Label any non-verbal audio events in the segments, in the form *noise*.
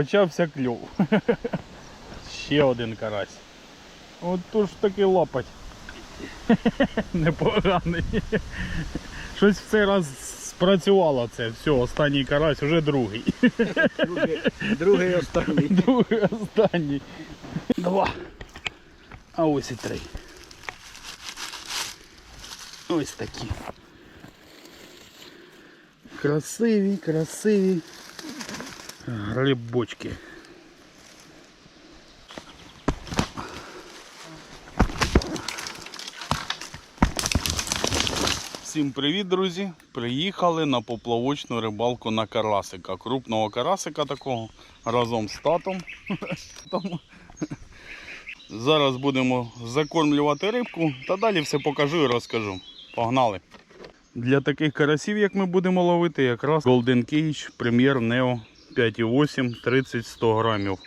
почався кльов. Ще один карась. От то ж таки лапать. Непоганий. Щось в цей раз спрацювало це. Все, останній карась, вже другий. Другий, другий останній. Другий останній. Два. А ось і три. Ось такі. Красиві, красиві грибочки. Всім привіт, друзі! Приїхали на поплавочну рибалку на карасика. Крупного карасика такого разом з татом. Зараз будемо закормлювати рибку та далі все покажу і розкажу. Погнали! Для таких карасів, як ми будемо ловити, якраз Golden Cage Premier Neo 5,8 30-100 грамів.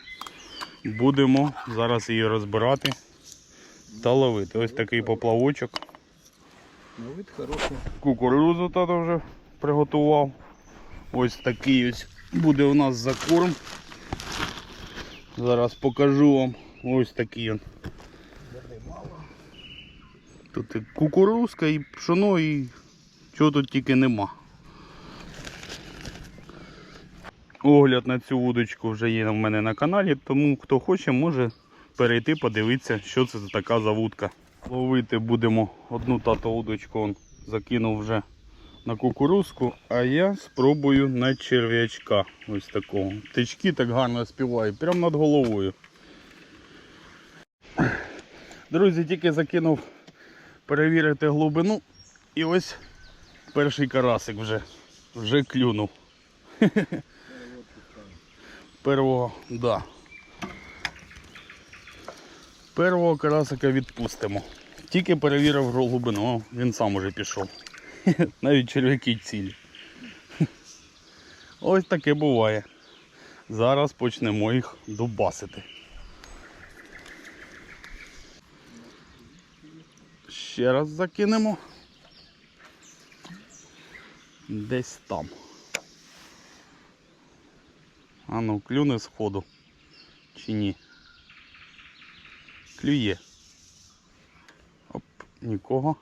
Будемо зараз її розбирати та ловити. Ось такий поплавочок. Кукурудзу тато вже приготував. Ось такий ось буде у нас закорм. Зараз покажу вам ось такий він. Тут і кукурузка, і пшоно, і чого тут тільки нема. Огляд на цю вудочку вже є в мене на каналі, тому хто хоче, може перейти подивитися, що це за така за вудка. Ловити будемо одну тато удочку, он закинув вже на кукурузку, а я спробую на черв'ячка. Ось такого. Птички так гарно співають, прямо над головою. Друзі, тільки закинув перевірити глибину. І ось перший карасик вже, вже клюнув. *laughs* Первого, да. Первого карасика відпустимо. Тільки перевірив глибину, о, він сам уже пішов. *laughs* Навіть черв'яки цілі. *laughs* Ось таке буває. Зараз почнемо їх дубасити. Ще раз закинемо. Десь там. А ну, клюне з ходу. Чи ні? Клює. Оп, нікого.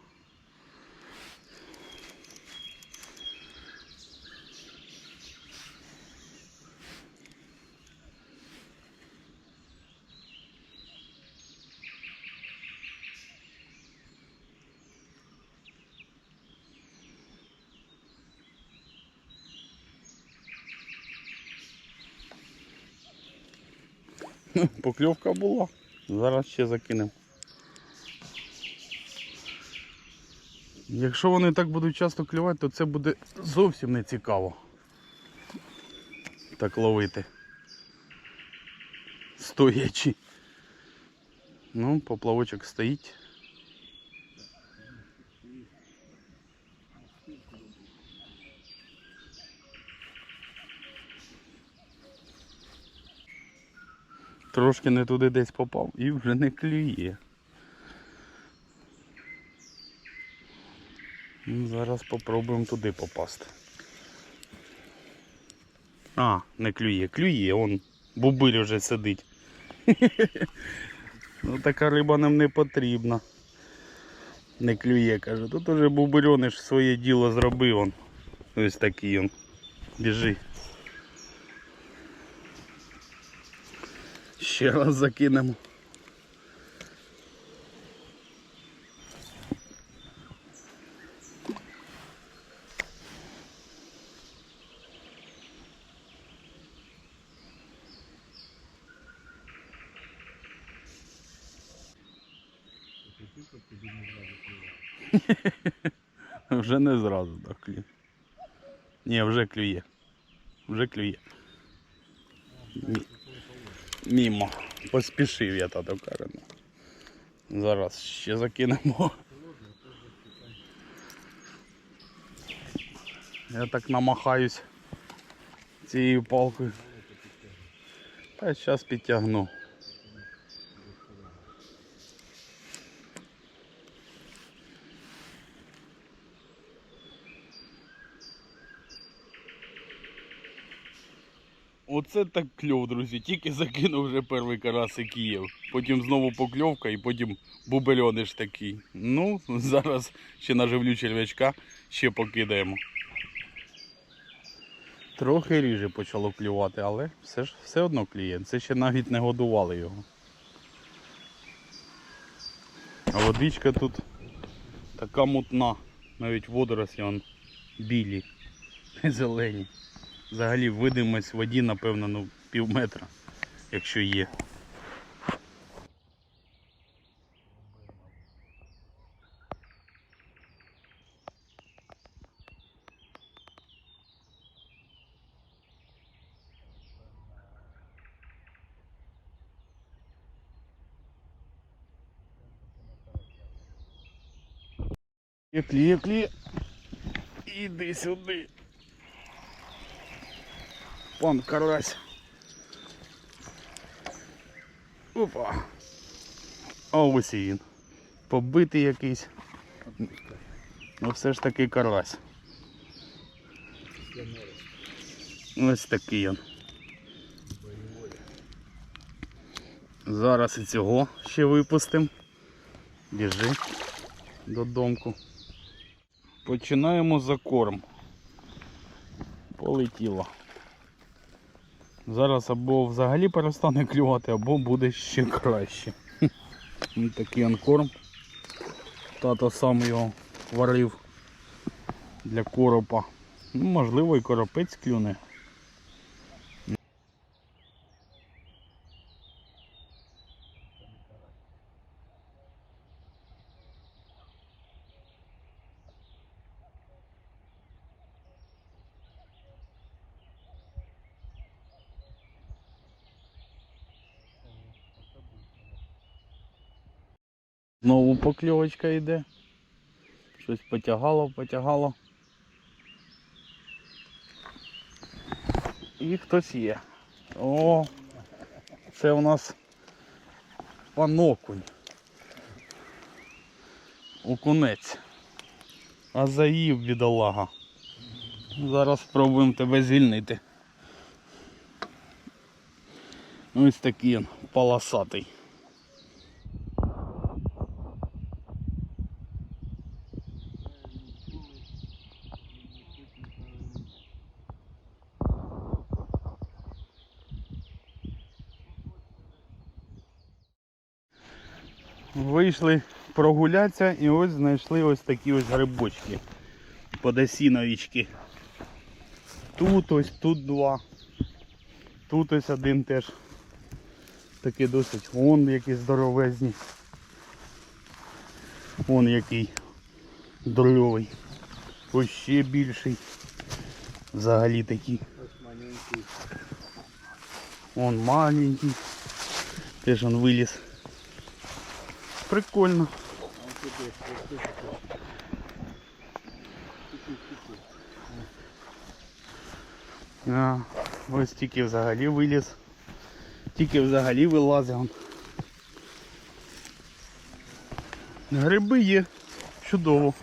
*laughs* Покльовка була. Зараз ще закинемо. Якщо вони так будуть часто клювати, то це буде зовсім не цікаво. Так ловити. Стоячи. Ну, поплавочок стоїть. Трошки не туди десь попав і вже не клює. Ну, Зараз попробуємо туди попасти. А, не клює, клює, он бубиль вже сидить. *laughs* Ну така риба нам не потрібна. Не клює, каже. Тут уже бубирьониш своє діло зробив он. Ось такий он. Біжи. Ще раз закинемо. *laughs* Вже не зразу так клює. Ні, вже клює. Вже клює. Мі- Мімо. Поспішив я тато каже. ну. Зараз ще закинемо. Я так намахаюсь цією палкою. Та зараз підтягну. Оце так кльов, друзі. Тільки закинув вже перший карасик Київ. Потім знову покльовка і потім бубельониш такий. Ну, зараз ще наживлю черв'ячка, ще покидаємо. Трохи ріже почало клювати, але все ж все одно кліє. Це ще навіть не годували його. А водичка тут така мутна. Навіть водорослі вон білі, *laughs* зелені. Взагалі видимость воді, напевно, ну, пів метра, якщо є. Кліє, кліє, кліє. Іди сюди. Пан карась. Опа. А ось і він. Побитий якийсь. Ну все ж таки карась. Ось такий він. Зараз і цього ще випустимо. Біжи додомку. Починаємо за корм. Полетіло. Зараз або взагалі перестане клювати, або буде ще краще. *laughs* Такий анкорм. Тато сам його варив для коропа. Ну, можливо, і коропець клюне. Знову покльовочка йде. Щось потягало, потягало. І хтось є. О, це у нас панокунь. Окунець. А заїв бідолага. Зараз спробуємо тебе звільнити. Ось такий він полосатий. Вийшли прогулятися і ось знайшли ось такі ось грибочки. Подосіновички. Тут ось, тут два. Тут ось один теж. Такий досить. Вон які здоровезні. Вон який здоровий. Ось ще більший. Взагалі такий. Ось маленький. Вон маленький. Теж он виліз. Прикольно. А ось тільки взагалі виліз. Тільки взагалі вилазив. Гриби є. Чудово.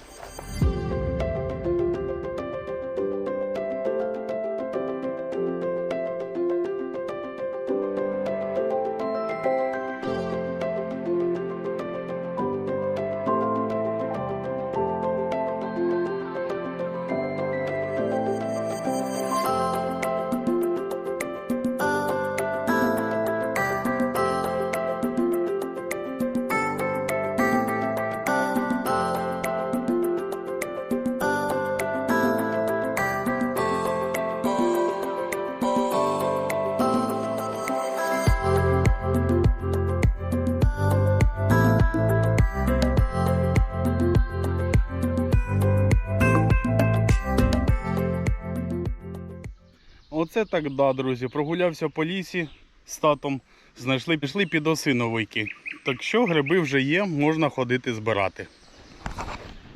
Оце так да, друзі. Прогулявся по лісі з татом, знайшли, пішли під осиновики. Так що гриби вже є, можна ходити збирати.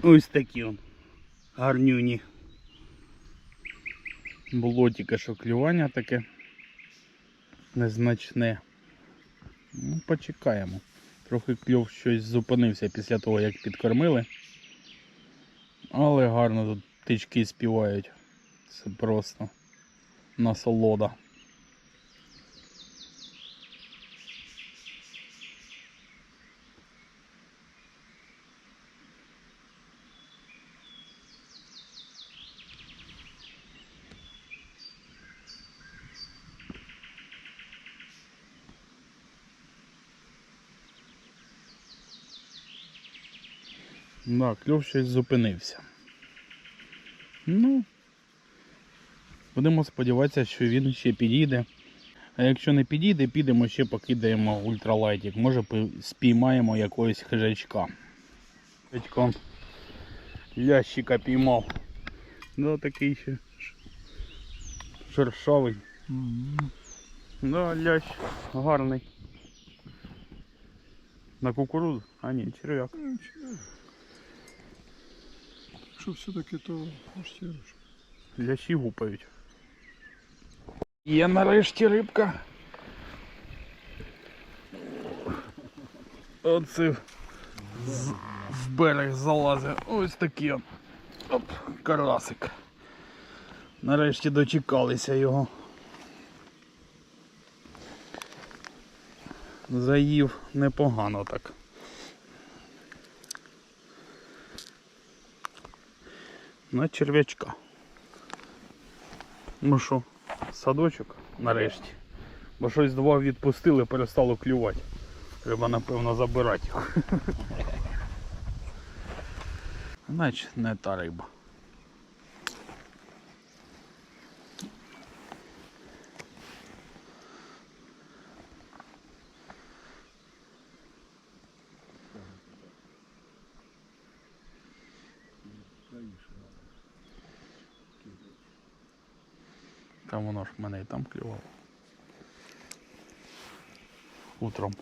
Ось такі он. Гарнюні. Було тільки що клювання таке незначне. Ну, почекаємо. Трохи кльов щось зупинився після того, як підкормили. Але гарно тут птички співають. Це просто насолода. Да, кльов щось зупинився. Ну, будемо сподіватися, що він ще підійде. А якщо не підійде, підемо ще покидаємо ультралайтик. Може спіймаємо якогось хижачка. Хижачком лящика піймав. Да, такий ще шершавий. Да, лящ гарний. На кукурудзу? А ні, черв'як. Що все-таки то. Лящі гупають. Є нарешті рибка. Оце в берег залазить. Ось такий. он. Оп, карасик. Нарешті дочекалися його. Заїв непогано так. На черв'ячка. Ну що, садочок нарешті. Бо щось два відпустили, перестало клювати. Треба напевно забирати їх. *laughs* Значить не та риба. Там воно ж мене і там клювало. Утром.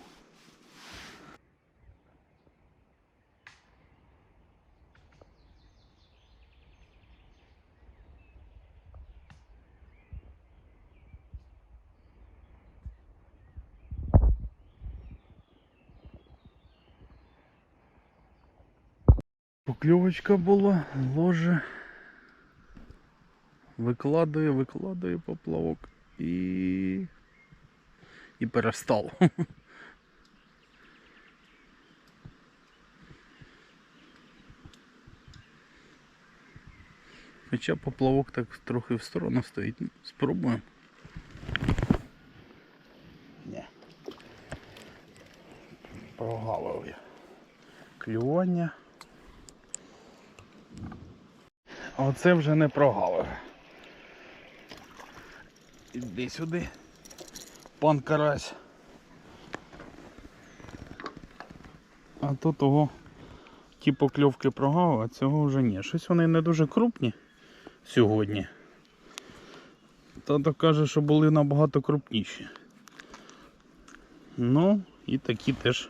Покльовочка була, ложе. Викладує, викладує поплавок і. І перестав. *laughs* Хоча поплавок так трохи в сторону стоїть. Спробуємо. Ні. Прогалив я. Клювання. Оце вже не прогалив. Іди сюди. Пан Карась. А то того ті покльовки прогав, а цього вже ні. Щось вони не дуже крупні сьогодні. Тато каже, що були набагато крупніші. Ну, і такі теж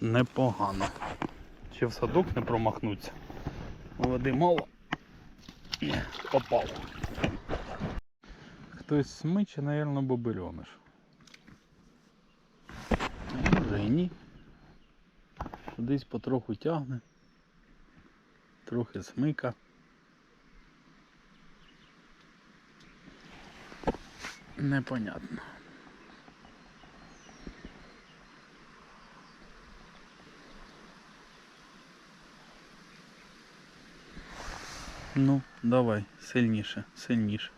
непогано. Ще в садок не промахнуться. Води мало. Ні, попав. Хтось смиче, мабуть, бобильониш. А Може і ні. Кудись потроху тягне. Трохи смика. Непонятно. Ну, давай, сильніше, сильніше.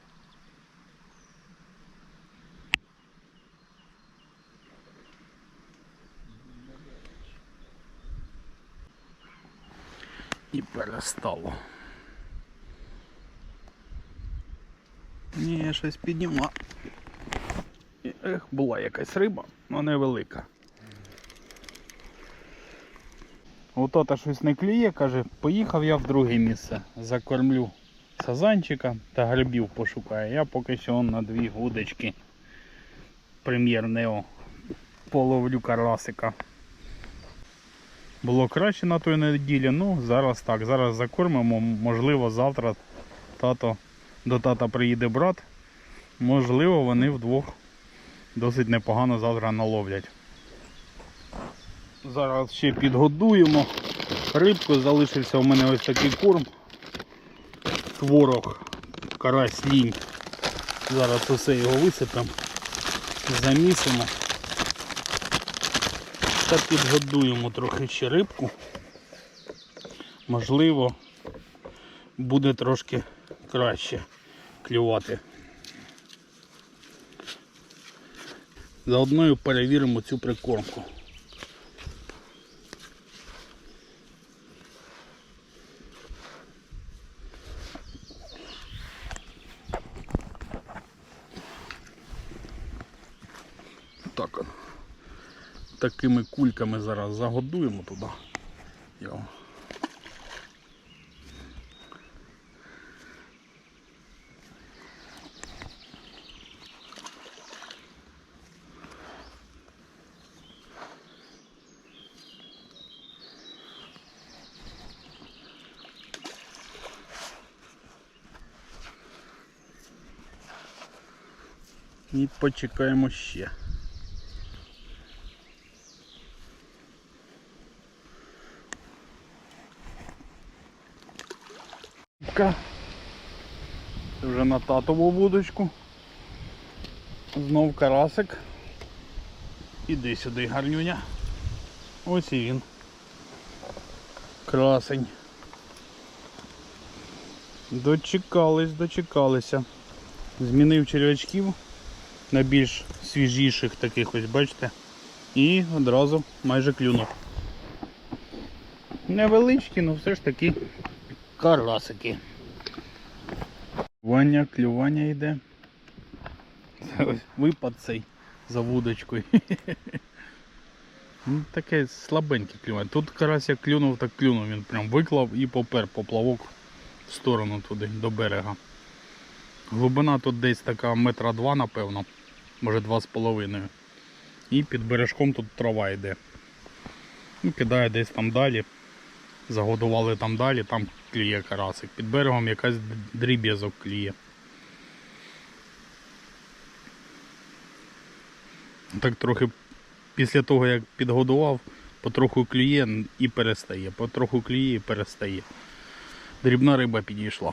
І перестало. Ні, щось підніма. Ех, була якась риба, але невелика. Ото щось не клює, каже, поїхав я в друге місце. Закормлю сазанчика та грибів пошукаю. Я поки що на дві удочки прем'єрного половлю карасика. Було краще на той неділі, ну зараз так. Зараз закормимо. Можливо, завтра тато до тата приїде брат. Можливо, вони вдвох досить непогано завтра наловлять. Зараз ще підгодуємо рибку, залишився у мене ось такий корм. Творог, карась лінь. Зараз усе його висипемо, замісимо та підгодуємо трохи ще рибку. Можливо, буде трошки краще клювати. Заодно перевіримо цю прикормку. Так. Такими кульками зараз загодуємо туди. Його. І почекаємо ще. Ка. Це вже на татову вудочку. Знов карасик. Іди сюди, гарнюня. Ось і він. Красень. Дочекались, дочекалися. Змінив черв'ячків на більш свіжіших таких ось, бачите? І одразу майже клюнув. Невеличкі, але все ж таки карасики. Клювання, клювання йде. *laughs* Випад цей за вудочкою. *laughs* Ну, таке слабеньке клювання. Тут карась як клюнув, так клюнув. Він прям виклав і попер поплавок в сторону туди, до берега. Глибина тут десь така метра два, напевно, може два з половиною. І під бережком тут трава йде. Ну, кидає десь там далі. Загодували там далі, там кліє карасик. Під берегом якась дріб'язок кліє. Так трохи після того як підгодував, потроху клює і перестає. Потроху клює і перестає. Дрібна риба підійшла.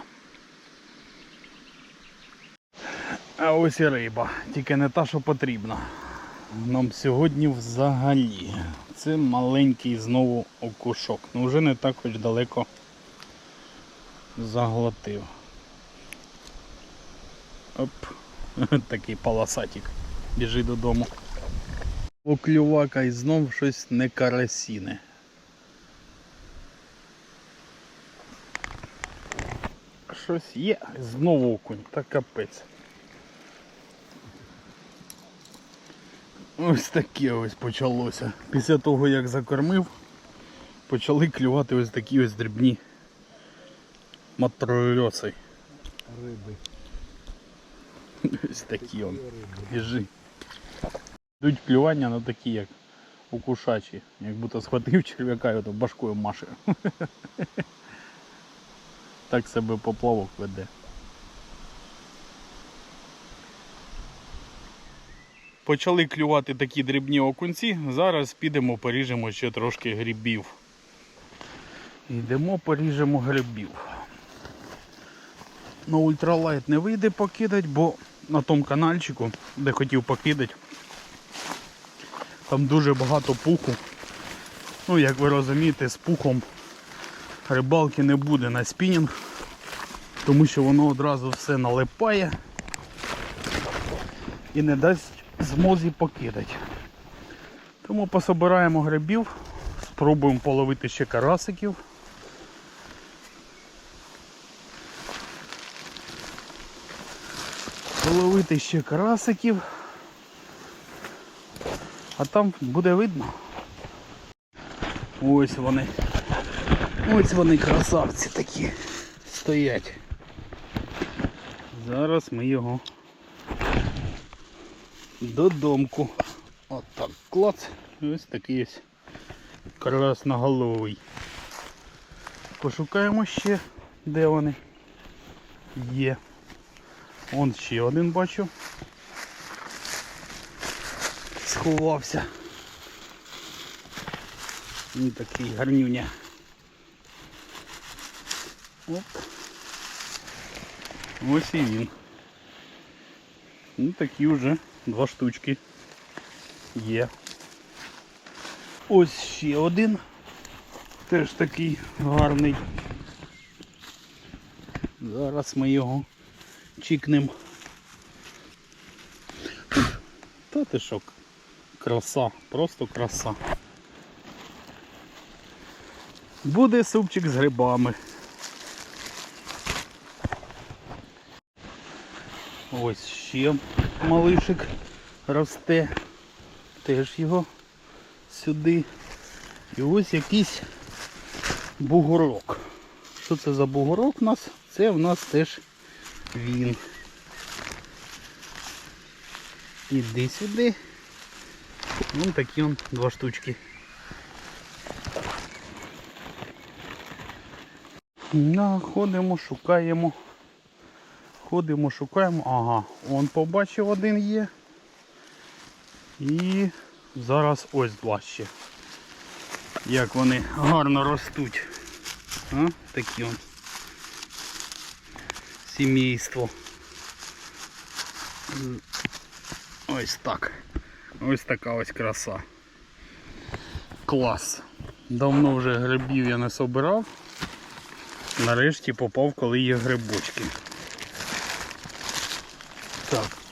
А ось і риба, тільки не та, що потрібна. Нам сьогодні взагалі. Це маленький знову окушок. Ну вже не так хоч далеко заглотив. Оп, *laughs* такий полосатик. Біжи додому. Оклювака і знов щось не карасіне. Щось є, знову окунь, та капець. Ось таке ось почалося. Після того як закормив, почали клювати ось такі ось дрібні матрольоси. Риби. Ось такі он. Біжи. Йдуть клювання на такі, як у кушачі. Як будто схватив черв'яка і ото башкою маше. *laughs* Так себе поплавок веде. Почали клювати такі дрібні окунці. Зараз підемо поріжемо ще трошки грибів. Йдемо поріжемо грибів. На ультралайт не вийде покидати, бо на тому каналчику, де хотів покидати, там дуже багато пуху. Ну, як ви розумієте, з пухом рибалки не буде на спінінг, тому що воно одразу все налипає і не дасть змозі покидати. Тому пособираємо грибів, спробуємо половити ще карасиків. Половити ще карасиків. А там буде видно. Ось вони. Ось вони красавці такі стоять. Зараз ми його додомку. Отак клац. Ось такий ось красноголовий. Пошукаємо ще, де вони є. Вон ще один бачу. Сховався. Він такий гарнюня. Оп. Ось і він. Ну такі вже два штучки є. Ось ще один. Теж такий гарний. Зараз ми його чікнем. Та ти що, краса, просто краса. Буде супчик з грибами. Ось ще малишик росте. теж його сюди. І ось якийсь бугорок. Що це за бугорок у нас? Це в нас теж він. Іди сюди. Вон такі он два штучки. Да, ходимо, шукаємо. Ходимо, шукаємо. Ага, он побачив один є. І зараз ось два ще. Як вони гарно ростуть. А? Такі он. Сімейство. Ось так. Ось така ось краса. Клас. Давно вже грибів я не собирав. Нарешті попав, коли є грибочки.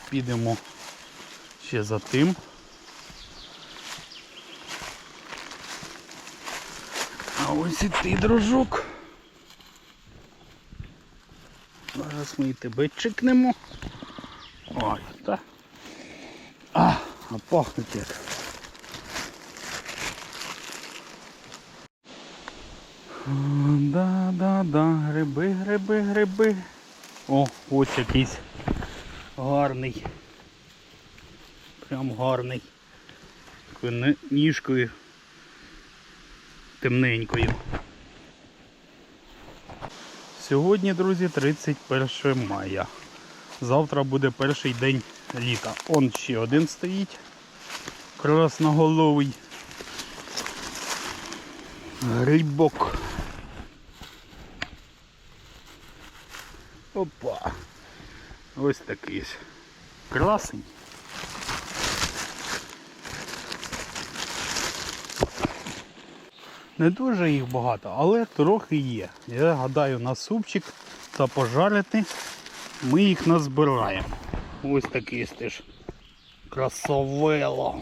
Підемо ще за тим. А ось і ти, дружок. Зараз ми і тебе чекнемо. Ой, та. А, а пахнуть як. Да, да, да, гриби, гриби, гриби. О, ось якийсь гарний. Прям гарний. Такою ніжкою темненькою. Сьогодні, друзі, 31 мая. Завтра буде перший день літа. Он ще один стоїть. Красноголовий. Грибок. Опа. Ось такий. ось. Красень. Не дуже їх багато, але трохи є. Я гадаю на супчик та пожарити ми їх назбираємо. Ось такий теж красовело.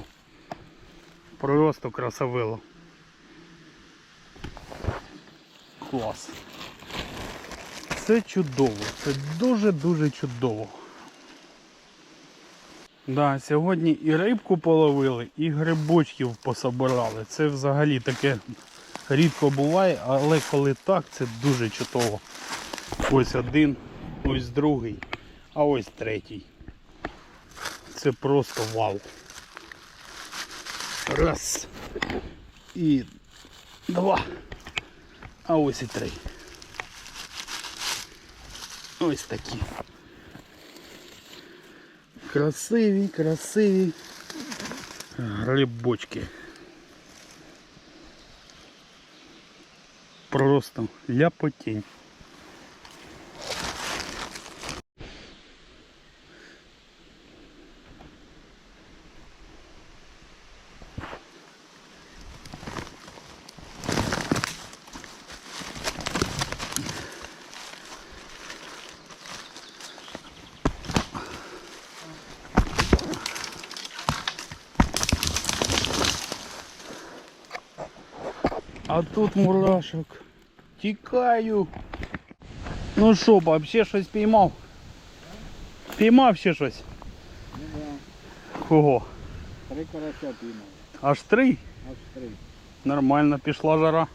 Просто красовело. Клас. Це чудово, це дуже-дуже чудово. Да, сьогодні і рибку половили, і грибочків пособирали. Це взагалі таке рідко буває, але коли так, це дуже чудово. Ось один, ось другий, а ось третій. Це просто вау. Раз. І два. А ось і три. Ось такі. Красиві, красиві грибочки. Просто ляпотінь. А тут мурашок. Тікаю. Ну що, баб, ще щось піймав? Піймав ще щось? Кого? Три карася піймав, Аж три? аж три. Нормально пішла жара.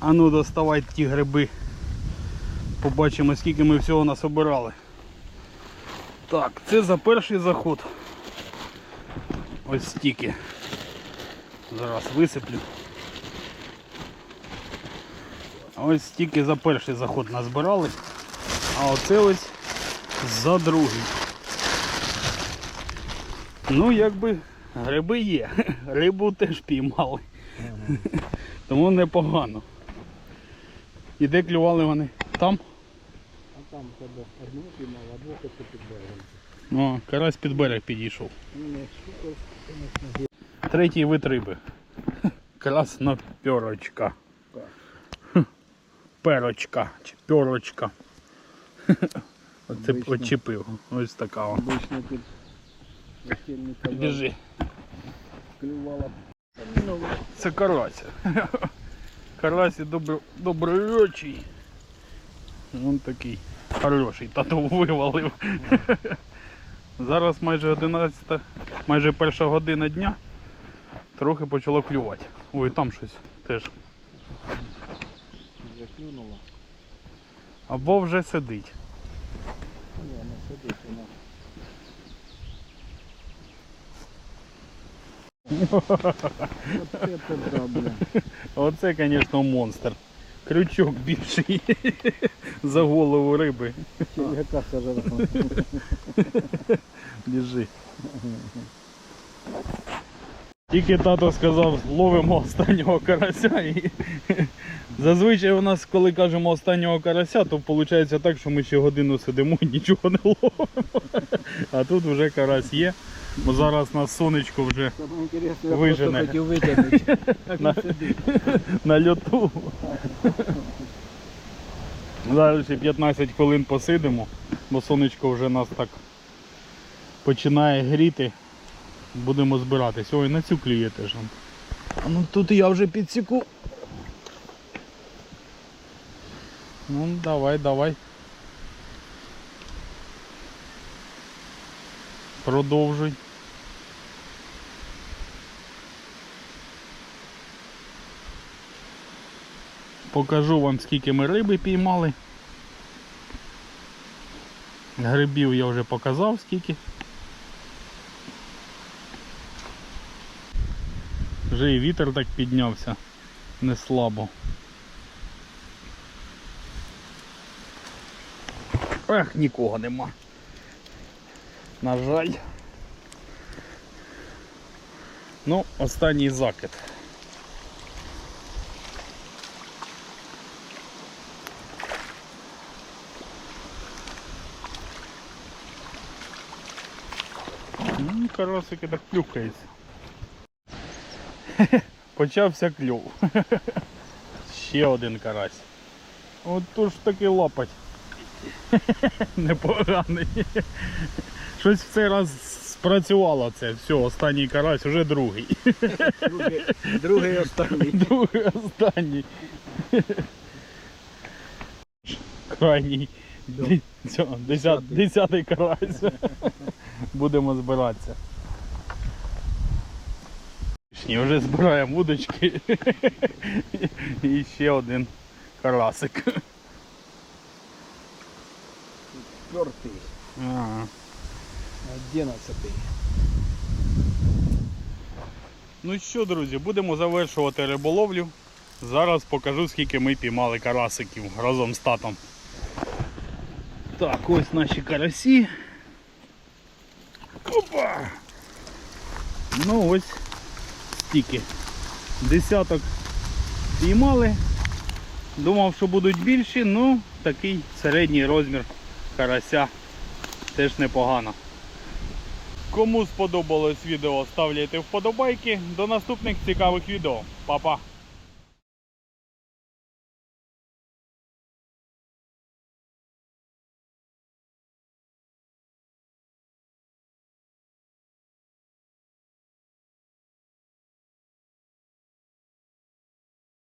А ну доставай ті гриби. Побачимо скільки ми всього насобирали. Так, це за перший заход. Ось стільки. Зараз висиплю. Ось стільки за перший заход назбирали. А оце ось за другий. Ну, якби гриби є. *laughs* Рибу теж піймали. *laughs* Тому непогано. І де клювали вони? Там? А там тебе одну піймав, а двох під берегом. О, карась під берег підійшов. Ну. Третій вид риби. *laughs* Краснопьорочка. Перочка чи пьорочка. *laughs* Оце очепив. Ось така. Обично під Біжи. клювала. Це. Карась *laughs* і добро, добророчий. Він такий хороший, тато вивалив. *laughs* Зараз майже 11, майже перша година дня. Трохи почало клювати. Ой, там щось теж. Заклюнула. Або вже сидить. Ні, не сидить вона. Бля. Оце, звісно, монстр. Крючок більший *laughs* за голову риби. Черв'яка сожрала. Біжи. Тільки тато сказав, ловимо останнього карася. І *laughs* зазвичай у нас, коли кажемо останнього карася, то виходить так, що ми ще годину сидимо і нічого не ловимо. А тут вже карась є. Бо зараз на сонечко вже я Вижене. просто хотів витягнути. *laughs* На- на льоту. Зараз ще 15 хвилин посидимо, бо сонечко вже нас так починає гріти. Будемо збиратись. Ой, на цю клює теж. Ну тут я вже підсіку. Ну давай, давай. Продовжуй. Покажу вам, скільки ми риби піймали. Грибів я вже показав скільки. Вже і вітер так піднявся не слабо. Ех, нікого нема. На жаль. Ну, останній закид. Ну, карасики так плюхається. *laughs* Почався кльов. *laughs* Ще один карась. От то ж таки лапать. *laughs* Непоганий. Щось в цей раз спрацювало це. Все, останній карась, вже другий. Другий, другий останній. Другий останній. Крайній. Десятий карась. Будемо збиратися. І вже збираємо удочки. І ще один карасик. Четвертий. Ага. Одинадцятий. Ну що, друзі, будемо завершувати риболовлю. Зараз покажу, скільки ми піймали карасиків разом з татом. Так, ось наші карасі. Опа! Ну ось стільки. Десяток піймали. Думав, що будуть більші, ну такий середній розмір карася теж непогано. Кому сподобалось відео, ставляйте вподобайки. До наступних цікавих відео. Па-па!